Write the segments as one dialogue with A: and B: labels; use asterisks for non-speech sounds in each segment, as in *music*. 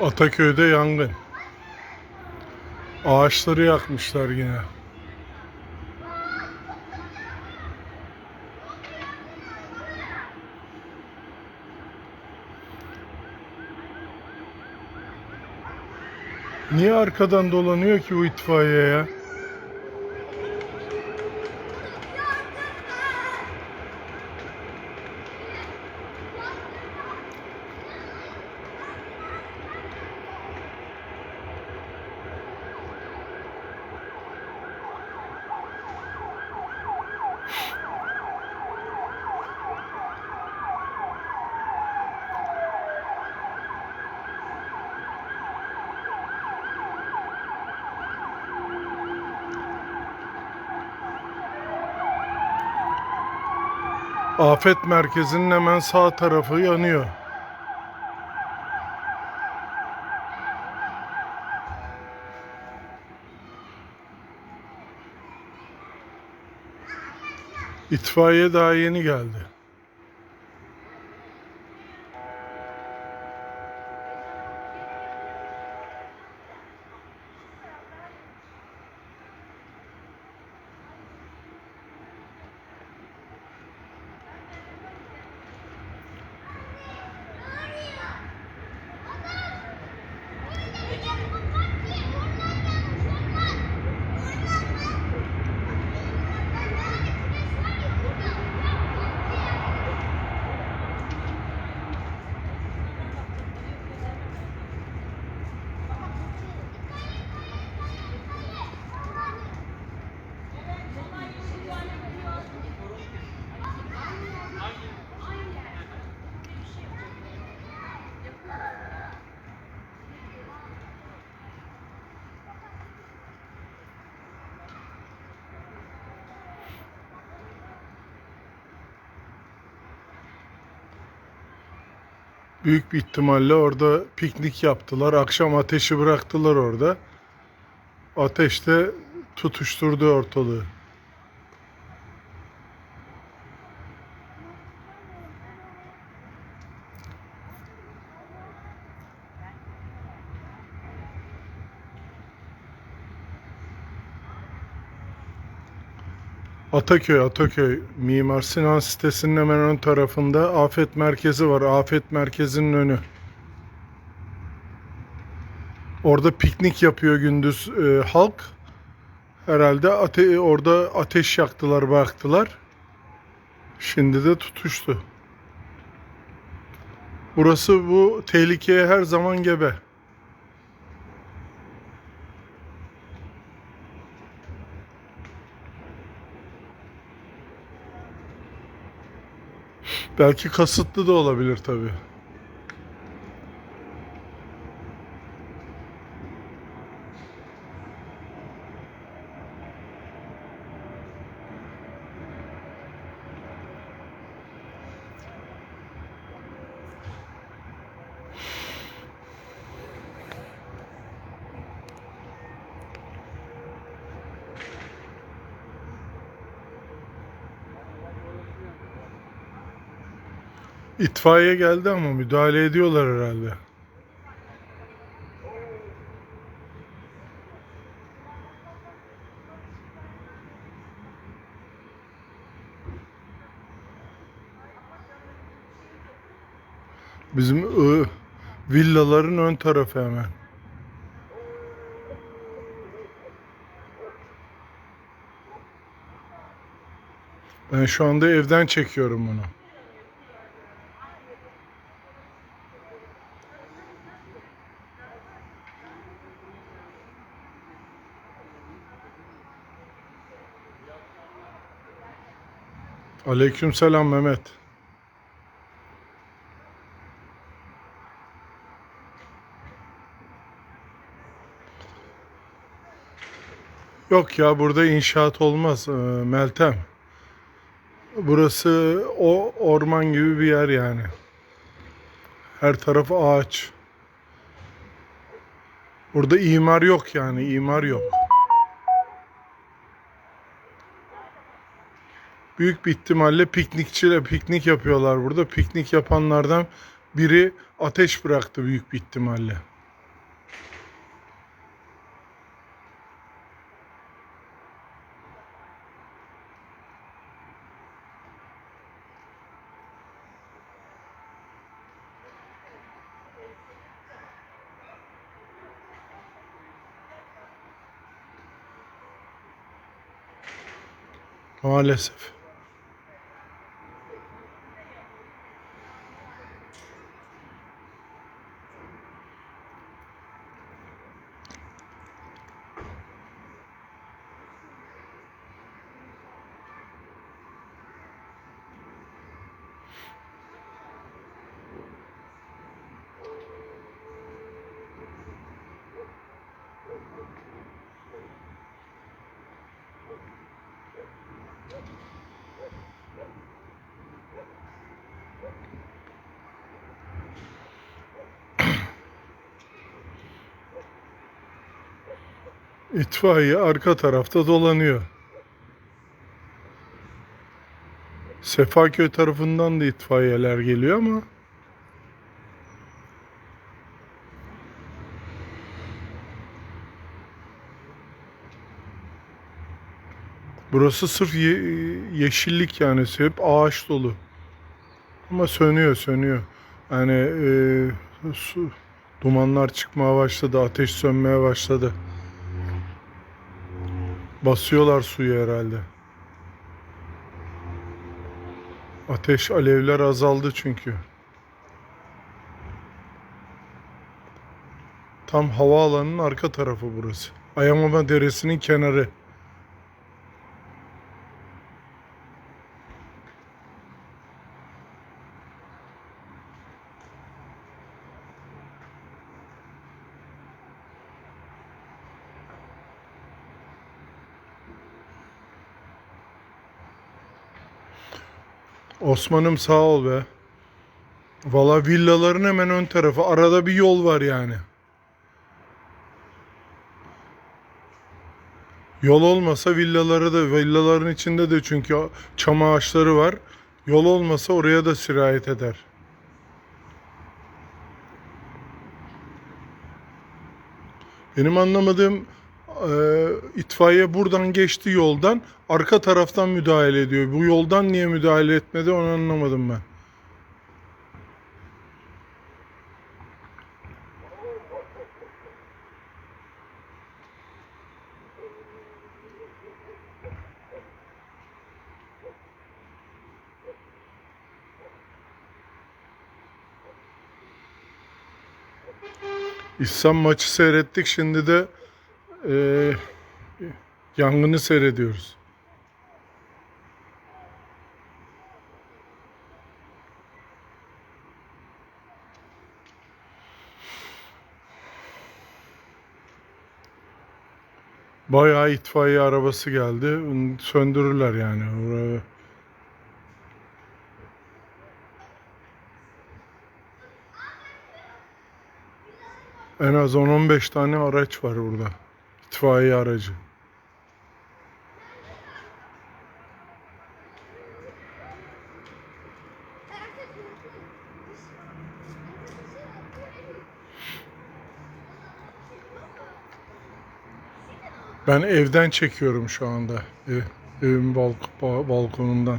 A: Ataköy'de yangın. Ağaçları yakmışlar yine. Niye arkadan dolanıyor ki bu itfaiye ya? Afet merkezinin hemen sağ tarafı yanıyor. İtfaiye daha yeni geldi. Büyük bir ihtimalle orada piknik yaptılar. Akşam ateşi bıraktılar orada. Ateş de tutuşturdu ortalığı. Ataköy, Ataköy. Mimar Sinan sitesinin hemen ön tarafında afet merkezi var. Afet merkezinin önü. Orada piknik yapıyor gündüz e, halk. Herhalde ate- orada ateş yaktılar, baktılar. Şimdi de tutuştu. Burası bu tehlikeye her zaman gebe. Belki kasıtlı da olabilir tabii. İtfaiye geldi ama müdahale ediyorlar herhalde. Bizim ı, villaların ön tarafı hemen. Ben şu anda evden çekiyorum bunu. Aleykümselam Mehmet. Yok ya burada inşaat olmaz e, Meltem. Burası o orman gibi bir yer yani. Her tarafı ağaç. Burada imar yok yani imar yok. büyük bir ihtimalle piknikçiyle piknik yapıyorlar burada. Piknik yapanlardan biri ateş bıraktı büyük bir ihtimalle. Maalesef. İtfaiye arka tarafta dolanıyor. Sefaköy tarafından da itfaiyeler geliyor ama burası sırf ye- yeşillik yani hep ağaç dolu. Ama sönüyor sönüyor. Yani e, su, dumanlar çıkmaya başladı, ateş sönmeye başladı. Basıyorlar suyu herhalde. Ateş alevler azaldı çünkü. Tam havaalanının arka tarafı burası. Ayamama Deresi'nin kenarı. Osman'ım sağ ol be. Valla villaların hemen ön tarafı. Arada bir yol var yani. Yol olmasa villaları da villaların içinde de çünkü çam ağaçları var. Yol olmasa oraya da sirayet eder. Benim anlamadığım e, itfaiye buradan geçti yoldan arka taraftan müdahale ediyor. Bu yoldan niye müdahale etmedi onu anlamadım ben. İhsan maçı seyrettik. Şimdi de e, yangını seyrediyoruz. Bayağı itfaiye arabası geldi. Söndürürler yani. Oraya- En az 10-15 tane araç var burada. İtfaiye aracı. Ben evden çekiyorum şu anda. Ev, evin balk- ba- balkonundan.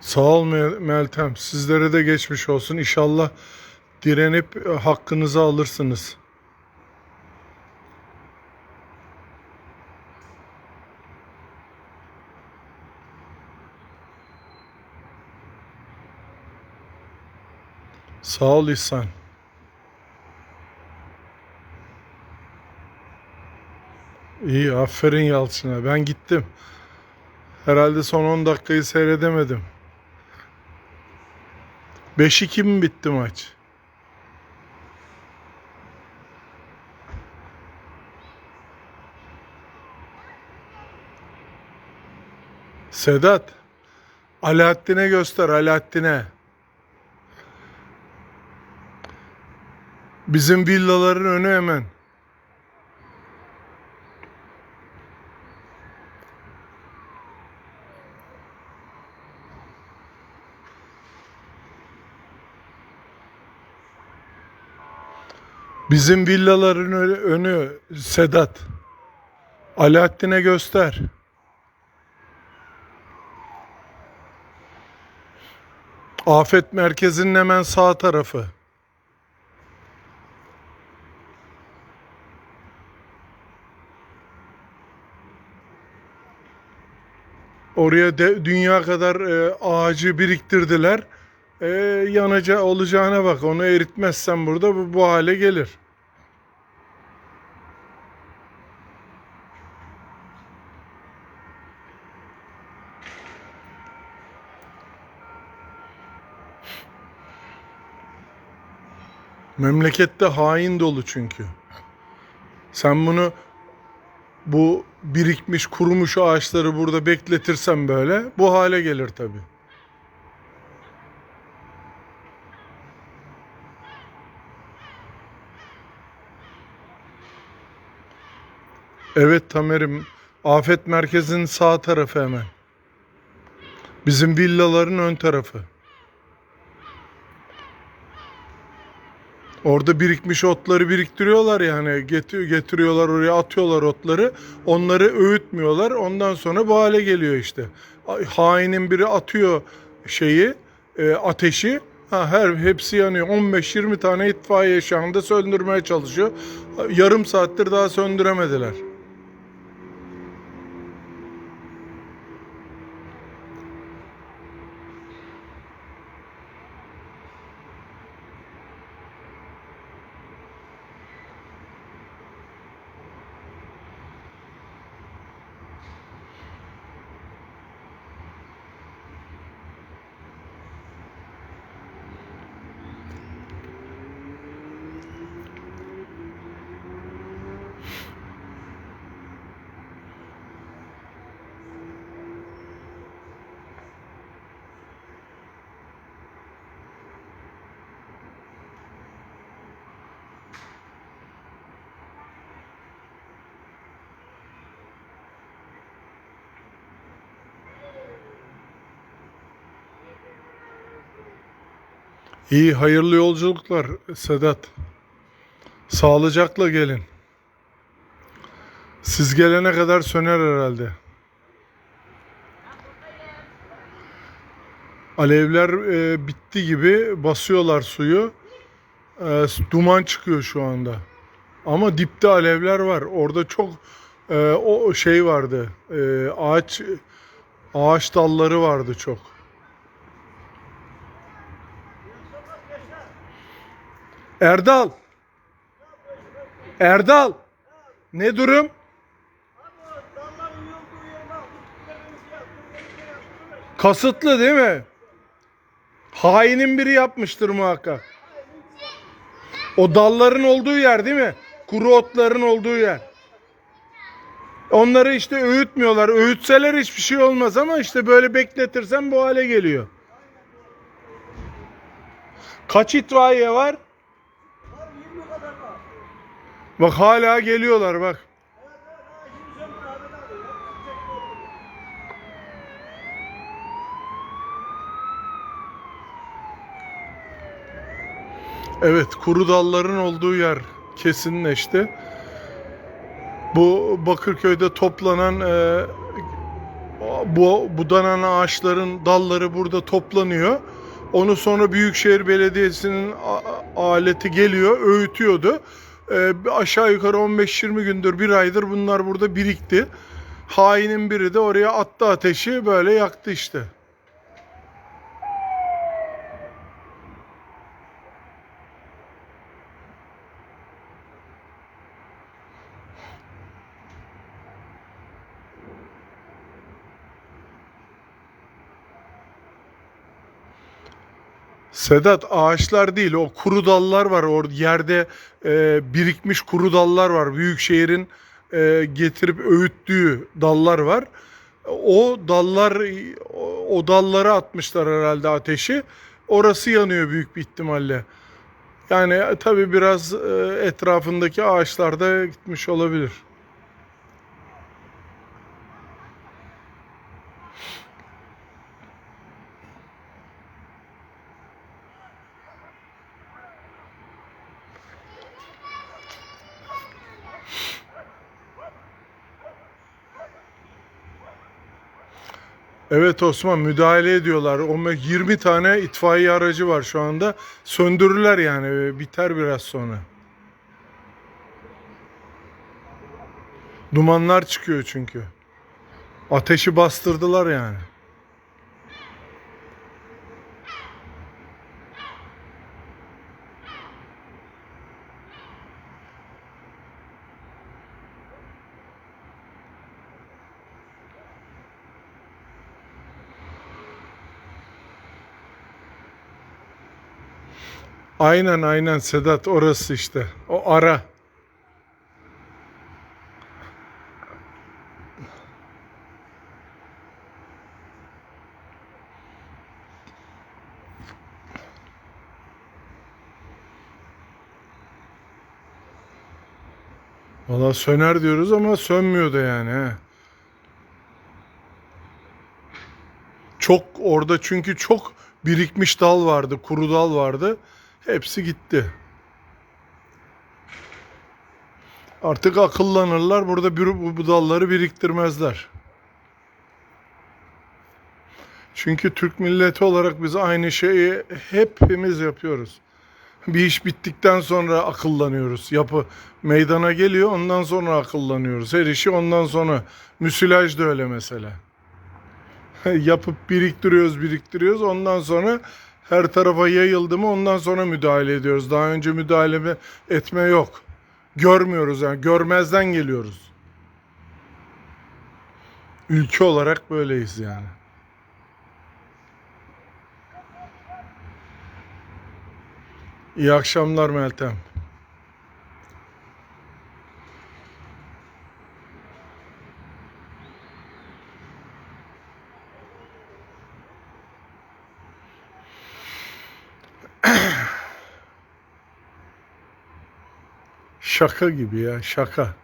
A: Sağ ol Mel- Meltem. Sizlere de geçmiş olsun. İnşallah direnip e, hakkınızı alırsınız. Sağ ol İhsan. İyi, aferin Yalçın'a. Ben gittim. Herhalde son 10 dakikayı seyredemedim. 5-2 mi bitti maç? Sedat, Alaaddin'e göster, Alaaddin'e. Bizim villaların önü hemen. Bizim villaların önü, Sedat. Alaaddin'e göster. Afet merkezinin hemen sağ tarafı. Oraya de, dünya kadar e, ağacı biriktirdiler. E, yanaca olacağına bak. Onu eritmezsen burada bu, bu hale gelir. Memlekette hain dolu çünkü. Sen bunu bu birikmiş kurumuş ağaçları burada bekletirsen böyle bu hale gelir tabi. Evet Tamer'im afet merkezinin sağ tarafı hemen. Bizim villaların ön tarafı. Orada birikmiş otları biriktiriyorlar yani getir, getiriyorlar oraya atıyorlar otları. Onları öğütmüyorlar. Ondan sonra bu hale geliyor işte. Hainin biri atıyor şeyi e, ateşi. Ha, her hepsi yanıyor. 15-20 tane itfaiye şu anda söndürmeye çalışıyor. Yarım saattir daha söndüremediler. İyi hayırlı yolculuklar Sedat. Sağlıcakla gelin. Siz gelene kadar söner herhalde. Alevler e, bitti gibi basıyorlar suyu. E, duman çıkıyor şu anda. Ama dipte alevler var. Orada çok e, o şey vardı. E, ağaç ağaç dalları vardı çok. Erdal. Erdal. Ne durum? Kasıtlı değil mi? Hainin biri yapmıştır muhakkak. O dalların olduğu yer değil mi? Kuru otların olduğu yer. Onları işte öğütmüyorlar. Öğütseler hiçbir şey olmaz ama işte böyle bekletirsen bu hale geliyor. Kaç itfaiye var? Bak hala geliyorlar bak. Evet kuru dalların olduğu yer kesinleşti. Bu Bakırköy'de toplanan e, bu budanan ağaçların dalları burada toplanıyor. Onu sonra Büyükşehir Belediyesi'nin aleti geliyor, öğütüyordu. Ee, aşağı yukarı 15-20 gündür, bir aydır bunlar burada birikti. Hainin biri de oraya attı ateşi, böyle yaktı işte. Sedat ağaçlar değil o kuru dallar var orada yerde e, birikmiş kuru dallar var. Büyükşehir'in e, getirip öğüttüğü dallar var. O dallar o, dallara atmışlar herhalde ateşi. Orası yanıyor büyük bir ihtimalle. Yani tabii biraz e, etrafındaki ağaçlar da gitmiş olabilir. Evet Osman müdahale ediyorlar. O me- 20 tane itfaiye aracı var şu anda. Söndürürler yani biter biraz sonra. Dumanlar çıkıyor çünkü. Ateşi bastırdılar yani. Aynen aynen Sedat orası işte. O ara. Valla söner diyoruz ama sönmüyor da yani. He. Çok orada çünkü çok birikmiş dal vardı, kuru dal vardı. Hepsi gitti. Artık akıllanırlar. Burada bu, bu dalları biriktirmezler. Çünkü Türk milleti olarak biz aynı şeyi hepimiz yapıyoruz. Bir iş bittikten sonra akıllanıyoruz. Yapı meydana geliyor ondan sonra akıllanıyoruz. Her işi ondan sonra. Müsilaj da öyle mesela. *laughs* Yapıp biriktiriyoruz biriktiriyoruz ondan sonra her tarafa yayıldı mı ondan sonra müdahale ediyoruz. Daha önce müdahale etme yok. Görmüyoruz yani görmezden geliyoruz. Ülke olarak böyleyiz yani. İyi akşamlar Meltem. Şaka gibi ya şaka.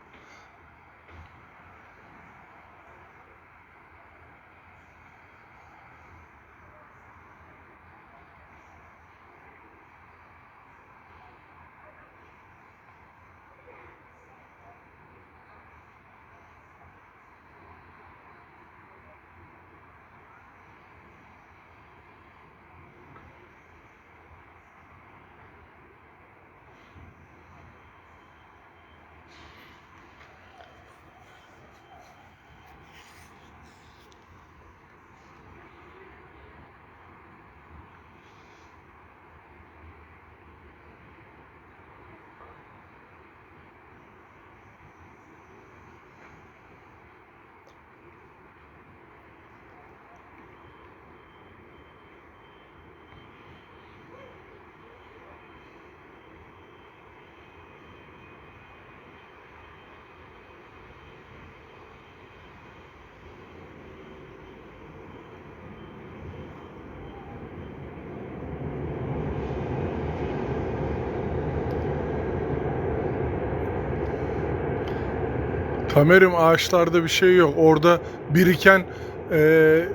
A: Tamerim ağaçlarda bir şey yok. Orada biriken e,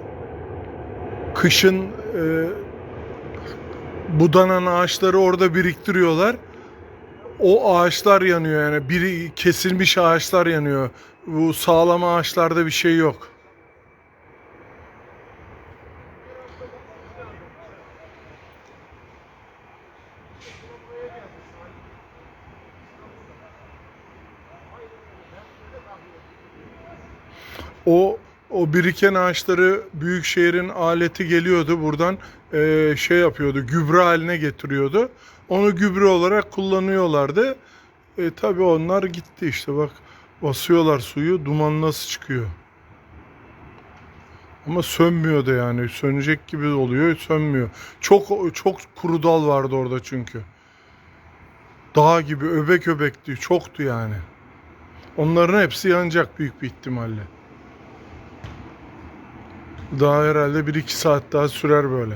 A: kışın e, budanan ağaçları orada biriktiriyorlar. O ağaçlar yanıyor yani biri kesilmiş ağaçlar yanıyor. Bu sağlam ağaçlarda bir şey yok. O o biriken ağaçları büyük şehrin aleti geliyordu buradan e, şey yapıyordu gübre haline getiriyordu. Onu gübre olarak kullanıyorlardı. E, tabii onlar gitti işte bak basıyorlar suyu duman nasıl çıkıyor. Ama sönmüyor da yani sönecek gibi oluyor sönmüyor. Çok çok kuru dal vardı orada çünkü. Dağ gibi öbek öbekti çoktu yani. Onların hepsi yanacak büyük bir ihtimalle. Daha herhalde 1-2 saat daha sürer böyle.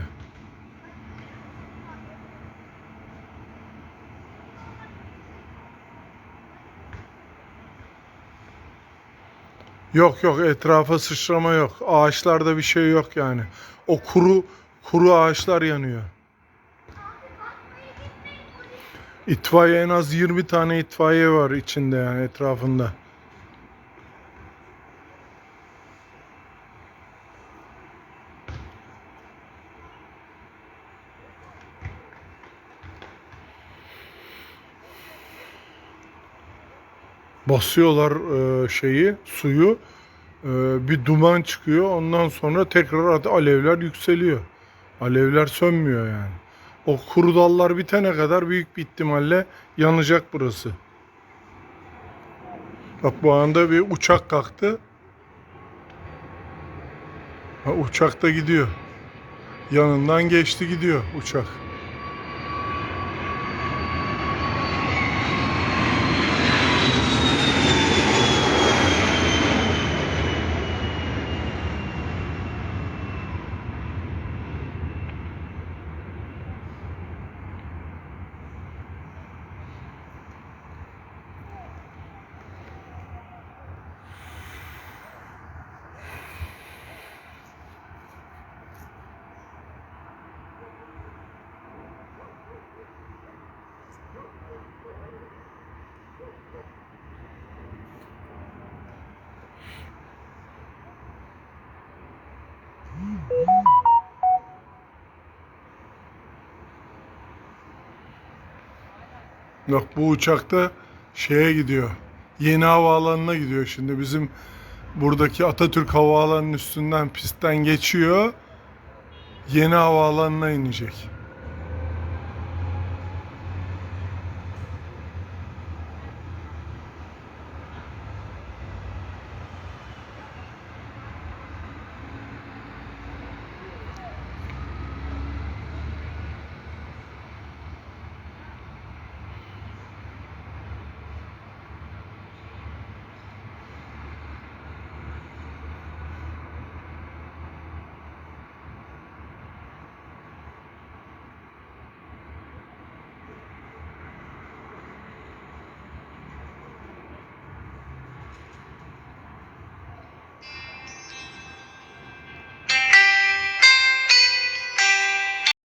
A: Yok yok etrafa sıçrama yok. Ağaçlarda bir şey yok yani. O kuru kuru ağaçlar yanıyor. İtfaiye en az 20 tane itfaiye var içinde yani etrafında. Basıyorlar e, şeyi, suyu. E, bir duman çıkıyor. Ondan sonra tekrar alevler yükseliyor. Alevler sönmüyor yani. O kuru dallar bitene kadar büyük bir ihtimalle yanacak burası. Bak bu anda bir uçak kalktı. Ha, uçak da gidiyor. Yanından geçti gidiyor uçak. Bak bu uçakta şeye gidiyor. Yeni havaalanına gidiyor şimdi. Bizim buradaki Atatürk Havaalanı'nın üstünden pistten geçiyor. Yeni havaalanına inecek.